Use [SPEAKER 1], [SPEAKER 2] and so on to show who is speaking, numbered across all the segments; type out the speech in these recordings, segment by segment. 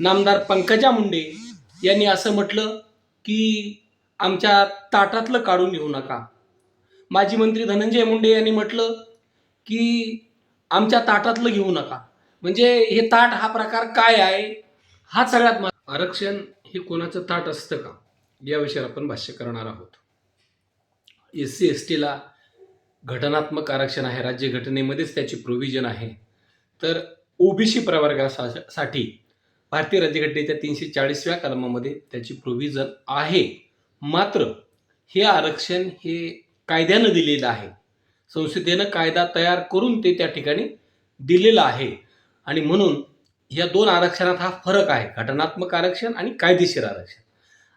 [SPEAKER 1] नामदार पंकजा मुंडे यांनी असं म्हटलं की आमच्या ताटातलं काढून घेऊ नका. माजी मंत्री धनंजय मुंडे यांनी म्हटलं की आमच्या ताटातलं घेऊ नका. म्हणजे हे ताट हा प्रकार काय आहे? हा सगळ्यात महा आरक्षण हे कोणाचं ताट असतं का? या विषयावर आपण भाष्य करणार आहोत. एस सी एस टीला घटनात्मक आरक्षण आहे. राज्यघटनेमध्येच त्याची प्रोव्हिजन आहे. तर ओबीसी प्रवर्गासाठी भारतीय राज्यघटनेच्या तीनशे चाळीसव्या कलमामध्ये त्याची प्रोव्हिजन आहे. मात्र हे आरक्षण हे कायद्यानं दिलेलं आहे. संसदेनं कायदा तयार करून ते त्या ठिकाणी दिलेलं आहे. आणि म्हणून या दोन आरक्षणात हा फरक आहे. घटनात्मक आरक्षण आणि कायदेशीर आरक्षण.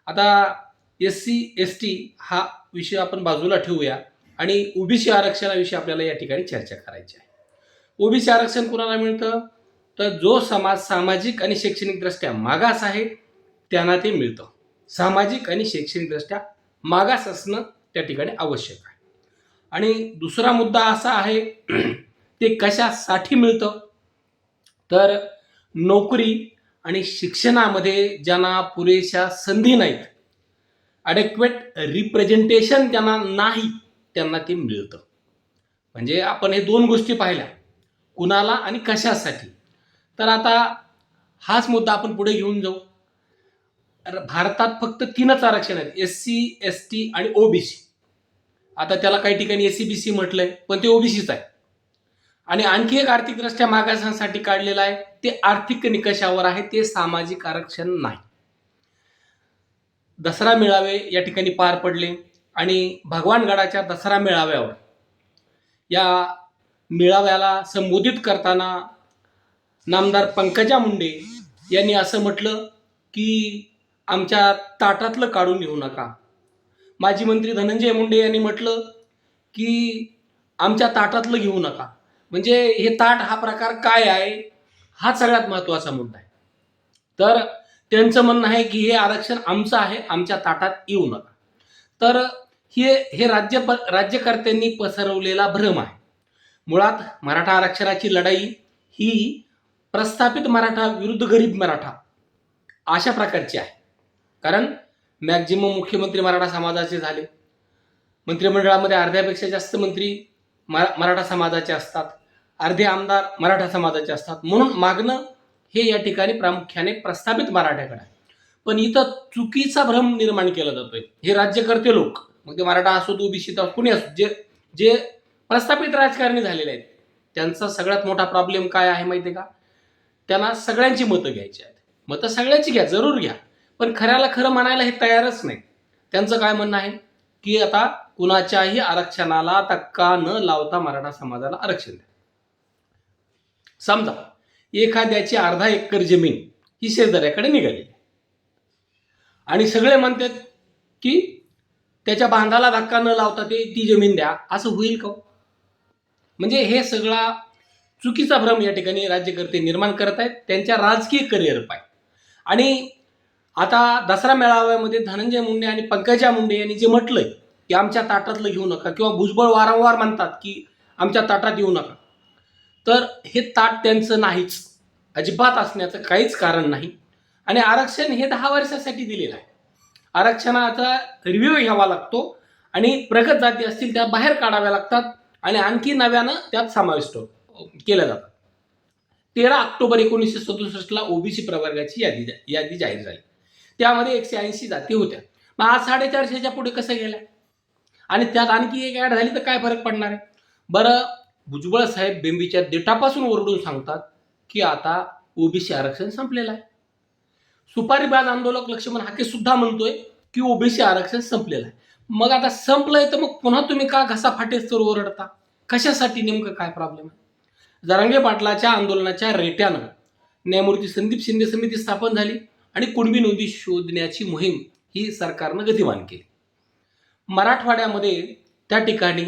[SPEAKER 1] आता एस सी एस टी हा विषय आपण बाजूला ठेवूया आणि ओबीसी आरक्षणाविषयी आपल्याला या ठिकाणी चर्चा करायची आहे. ओबीसी आरक्षण कुणाला मिळतं? तर जो समाज सामाजिक आणि शैक्षणिकदृष्ट्या मागास आहे त्यांना ते मिळतं. सामाजिक आणि शैक्षणिकदृष्ट्या मागास असणं त्या ठिकाणी आवश्यक आहे. आणि दुसरा मुद्दा असा आहे ते कशासाठी मिळतं? तर नोकरी आणि शिक्षणामध्ये ज्यांना पुरेशा संधी नाहीत अडेक्वेट रिप्रेझेंटेशन त्यांना नाही त्यांना ते मिळतं. म्हणजे आपण हे दोन गोष्टी पाहिल्या. कुणाला आणि कशासाठी? तर आता हाच मुद्दा आपण पुढे घेऊन जाऊ. तर भारतात फक्त तीनच आरक्षण आहेत एस सी एस टी आणि ओबीसी आता त्याला काही ठिकाणी एस सी बी सी म्हटलंय पण ते ओबीसीच आहे. आणि आणखी एक आर्थिकदृष्ट्या मागासांसाठी काढलेलं आहे ते आर्थिक निकषावर आहे ते सामाजिक आरक्षण नाही. दसरा मेळावे या ठिकाणी पार पडले आणि भगवानगडाच्या दसरा मेळाव्यावर या मेळाव्याला संबोधित करताना नामदार पंकजा मुंडे यांनी असं म्हटलं की आमच्या ताटातलं काढून घेऊ नका. माजी मंत्री धनंजय मुंडे यांनी म्हटलं की आमच्या ताटातलं घेऊ नका. म्हणजे हे ताट हा प्रकार काय आहे? हा सगळ्यात महत्त्वाचा मुद्दा आहे. तर त्यांचं म्हणणं आहे की हे आरक्षण आमचं आहे आमच्या ताटात येऊ नका. तर हे हे राज्य प राज्यकर्त्यांनी पसरवलेला भ्रम आहे. मुळात मराठा आरक्षणाची लढाई ही प्रस्थापित मराठा विरुद्ध गरीब मराठा अशा प्रकारची आहे. कारण मॅक्झिमम मुख्यमंत्री मराठा समाजाचे झाले. मंत्रिमंडळामध्ये अर्ध्यापेक्षा जास्त मंत्री मरा मराठा समाजाचे असतात. अर्धे आमदार मराठा समाजाचे असतात. म्हणून मागणं हे या ठिकाणी प्रामुख्याने प्रस्थापित मराठ्याकडे आहे. पण इथं चुकीचा भ्रम निर्माण केला जातोय. हे राज्यकर्ते लोक मग ते मराठा असो ओबीसी असो कुणी असो जे जे प्रस्थापित राजकारणी झालेले आहेत त्यांचा सगळ्यात मोठा प्रॉब्लेम काय आहे माहिती आहे का? त्यांना सगळ्यांची मतं घ्यायची आहेत. मतं सगळ्यांची घ्या जरूर घ्या. पण खऱ्याला खरं म्हणायला हे तयारच नाही. त्यांचं काय म्हणणं आहे? की आता कुणाच्याही आरक्षणाला धक्का न लावता मराठा समाजाला आरक्षण द्या. समजा एखाद्याची अर्धा एकर जमीन ही शेजाऱ्याकडे निघाली. आणि सगळे म्हणतात की त्याच्या बांधाला धक्का न लावता ते ती जमीन द्या. असं होईल का हो? म्हणजे हे सगळा चुकीचा भ्रम या ठिकाणी राज्यकर्ते निर्माण करत आहेत त्यांच्या राजकीय करिअर पाय. आणि आता दसरा मेळाव्यामध्ये धनंजय मुंडे आणि पंकजा मुंडे यांनी जे म्हटलंय की आमच्या ताटातलं घेऊ नका किंवा भुजबळ वारंवार म्हणतात की आमच्या ताटात येऊ नका तर हे ताट त्यांचं नाहीच. अजिबात असण्याचं काहीच कारण नाही. आणि आरक्षण हे दहा वर्षासाठी दिलेलं आहे. आरक्षणाचा रिव्ह्यू घ्यावा लागतो आणि प्रगत जाती असतील त्या बाहेर काढाव्या लागतात आणि आणखी नव्यानं त्यात समाविष्ट होतो केल्या जातात. तेरा ऑक्टोबर एकोणीसशे सदुसष्टला ओबीसी प्रवर्गाची यादी यादी जाहीर झाली. त्यामध्ये एकशे ऐंशी जाती होत्या. मग आज साडेचारशेच्या पुढे कसं गेल्या आणि त्यात आणखी एक ॲड झाली तर काय फरक पडणार आहे? बरं भुजबळ साहेब बेंबीच्या देठापासून ओरडून सांगतात की आता ओबीसी आरक्षण संपलेलं आहे. सुपारीबाज आंदोलक लक्ष्मण हाके सुद्धा म्हणतोय की ओबीसी आरक्षण संपलेलं आहे. मग आता संपलंय तर मग पुन्हा तुम्ही का घसा फाटेस्तवर ओरडता? कशासाठी नेमकं काय प्रॉब्लेम आहे? जरांगे पाटलाच्या आंदोलनाच्या रेट्यानं न्यायमूर्ती संदीप शिंदे समिती स्थापन झाली आणि कुणबी नोंदी शोधण्याची मोहीम ही सरकारनं गतिमान केली. मराठवाड्यामध्ये त्या ठिकाणी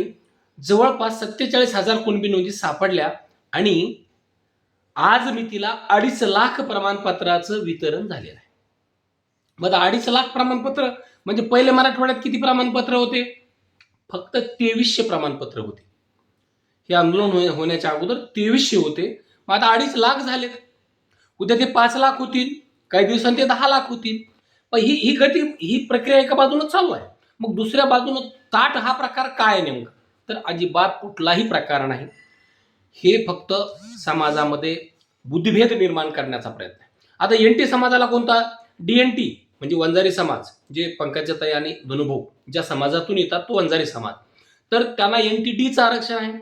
[SPEAKER 1] जवळपास सत्तेचाळीस हजार कुणबी नोंदी सापडल्या आणि आज मी तिला अडीच लाख प्रमाणपत्राचं वितरण झालेलं आहे. मग अडीच लाख प्रमाणपत्र म्हणजे पहिले मराठवाड्यात किती प्रमाणपत्र होते? फक्त तेवीसशे प्रमाणपत्र होते. हे आंदोलन होण्याच्या अगोदर तेवीसशे होते. मग आता अडीच लाख झालेत उद्या ते पाच लाख होतील. काही दिवसांनी ते दहा लाख होतील. पण ही ही गती ही प्रक्रिया एका बाजूनं चालू आहे. मग दुसऱ्या बाजूनं ताट हा प्रकार काय आहे नेमका? तर अजिबात कुठलाही प्रकार नाही. हे फक्त समाजामध्ये बुद्धिभेद निर्माण करण्याचा प्रयत्न आहे. आता एन टी समाजाला कोणता? डी एन टी म्हणजे वंजारी समाज जे पंकजाताई आणि धनुभाऊ ज्या समाजातून येतात तो वंजारी समाज. तर त्यांना एन टी डीचं आरक्षण आहे.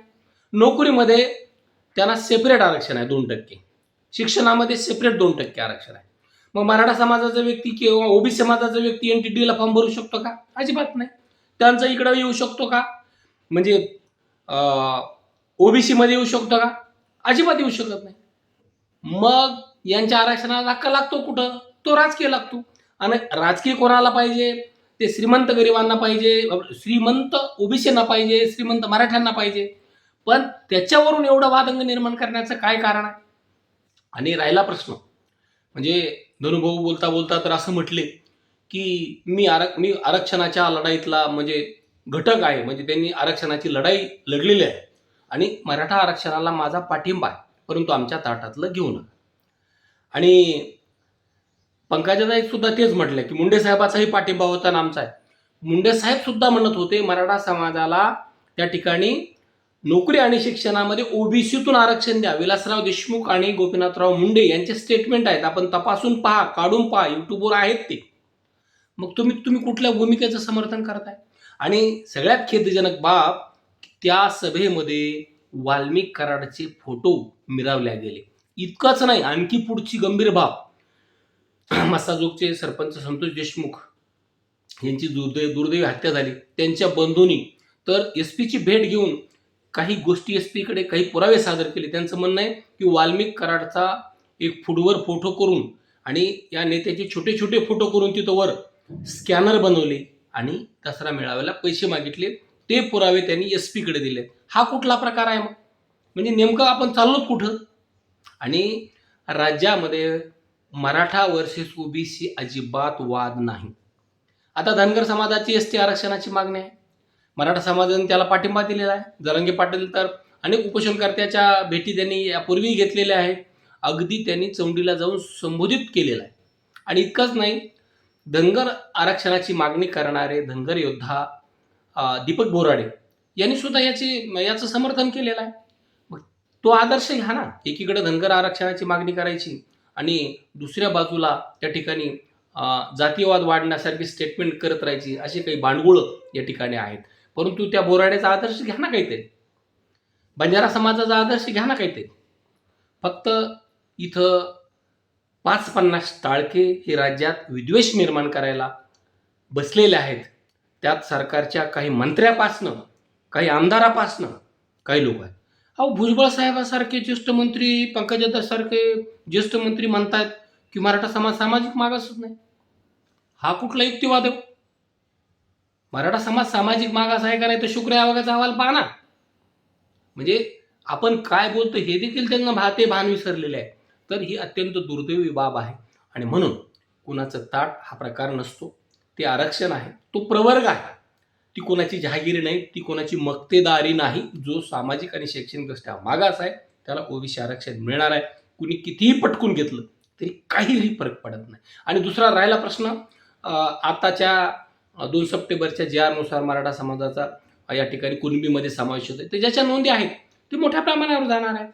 [SPEAKER 1] नोकरीमध्ये त्यांना सेपरेट आरक्षण आहे दोन टक्के. शिक्षणामध्ये सेपरेट दोन टक्के आरक्षण आहे. मग मराठा समाजाचा व्यक्ती किंवा ओबीसी समाजाचा व्यक्ती एन टी डीला फॉर्म भरू शकतो का? अजिबात नाही. त्यांचा इकडं येऊ शकतो का? म्हणजे ओबीसीमध्ये येऊ शकतो का? अजिबात येऊ शकत नाही. मग यांच्या आरक्षणाला धक्का लागतो कुठं? तो राजकीय लागतो. आणि राजकीय कोणाला पाहिजे? ते श्रीमंत गरिबांना पाहिजे श्रीमंत ओबीसींना पाहिजे श्रीमंत मराठ्यांना पाहिजे. पण त्याच्यावरून एवढं वादंग निर्माण करण्याचं काय कारण आहे? आणि राहिला प्रश्न. म्हणजे धनुभाऊ बोलता बोलता तर असं म्हटले की मी आरक मी आरक्षणाच्या लढाईतला म्हणजे घटक आहे. म्हणजे त्यांनी आरक्षणाची लढाई लढलेली आहे. आणि मराठा आरक्षणाला माझा पाठिंबा आहे. परंतु आमच्या ताटातलं घेऊ नका आणि पंकजाताई सुद्धा तेच म्हटलं की मुंडे साहेबाचाही पाठिंबा होता आणि आमचा आहे. मुंडे साहेब सुद्धा म्हणत होते मराठा समाजाला त्या ठिकाणी नोकरी आणि शिक्षणामध्ये ओबीसीतून आरक्षण द्या. विलासराव देशमुख आणि गोपीनाथराव मुंडे यांचे स्टेटमेंट आहेत. आपण तपासून पहा काढून पहा. युट्यूबवर आहेत ते. मग तुम्ही तुम्ही कुठल्या भूमिकेचं समर्थन करताय? आणि सगळ्यात खेदजनक बाब त्या सभेमध्ये वाल्मिक कराडचे फोटो मिरावल्या गेले. इतकंच नाही आणखी पुढची गंभीर बाब. मसाजोगचे सरपंच संतोष देशमुख यांची दुर्दैव दुर्दैवी हत्या झाली. त्यांच्या बंधूंनी. तर एस पीची भेट घेऊन काही गोष्टी एस पीकडे काही पुरावे सादर केले. त्यांचं म्हणणं आहे की वाल्मिक कराडचा एक फुटवर फोटो करून आणि या नेत्याचे छोटे छोटे फोटो करून तिथं वर स्कॅनर बनवले आणि दसरा मेळाव्याला पैसे मागितले. ते पुरावे त्यांनी एस पीकडे दिले. हा कुठला प्रकार आहे मग? म्हणजे नेमकं आपण चाललो कुठं? आणि राज्यामध्ये मराठा वर्सेस ओबीसी अजिबात वाद नाही. आता धनगर समाजाची एस टी आरक्षणाची मागणी आहे. मराठा समाजाने त्याला पाठिंबा दिलेला आहे. जरंगे पाटील तर अनेक उपोषणकर्त्याच्या भेटी त्यांनी यापूर्वी घेतलेल्या आहेत. अगदी त्यांनी चौंडीला जाऊन संबोधित केलेलं आहे. आणि इतकंच नाही धनगर आरक्षणाची मागणी करणारे धनगर योद्धा दीपक बोराडे यांनी सुद्धा याची याचं समर्थन केलेलं आहे. मग तो आदर्श घ्या ना. एकीकडे धनगर आरक्षणाची मागणी करायची आणि दुसऱ्या बाजूला त्या ठिकाणी जातीयवाद वाढण्यासारखी स्टेटमेंट करत राहायची अशी काही भांडगुळं या ठिकाणी आहेत. परंतु त्या बोराड्याचा आदर्श घ्या ना काहीतरी. बंजारा समाजाचा आदर्श घ्या ना काहीतरी. फक्त इथं पाच पन्नास टाळके हे राज्यात विद्वेष निर्माण करायला बसलेले आहेत. त्यात सरकारच्या काही मंत्र्यापासनं काही आमदारापासनं काही लोक आहेत. अहो भुजबळ साहेबासारखे ज्येष्ठ मंत्री पंकजातासारखे ज्येष्ठ मंत्री म्हणतात की मराठा समाज सामाजिक मागासच नाही. हा कुठला युक्तिवाद आहे? मराठा समाज सामाजिक मागास आहे का नाही तर शुक्र आयोगाचा अहवाल पाहना म्हणजे आपण काय बोलतो हे देखील त्यांना भाते भान विसरलेले आहे तर ही अत्यंत दुर्दैवी बाब आहे. आणि म्हणून कुणाचं ताट हा प्रकार नसतो. ते आरक्षण आहे. तो प्रवर्ग आहे. ती कोणाची जहागिरी नाही ती कोणाची मक्तेदारी नाही. जो सामाजिक आणि शैक्षणिकदृष्ट्या मागास आहे त्याला ओबीसी आरक्षण मिळणार आहे. कुणी कितीही पटकून घेतलं तरी काहीही फरक पडत नाही. आणि दुसरा राहिला प्रश्न आताच्या दोन सप्टेंबरच्या जे आरनुसार मराठा समाजाचा या ठिकाणी कुणबीमध्ये समावेश होतो ते ज्याच्या नोंदी आहेत ते मोठ्या प्रमाणावर जाणार आहेत.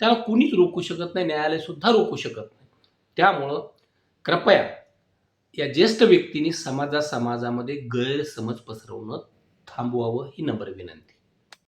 [SPEAKER 1] त्याला कुणीच रोखू शकत नाही न्यायालयसुद्धा रोखू शकत नाही. त्यामुळं कृपया या ज्येष्ठ व्यक्तींनी समाजा समाजामध्ये गैरसमज पसरवणं थांबवावं ही नम्र विनंती.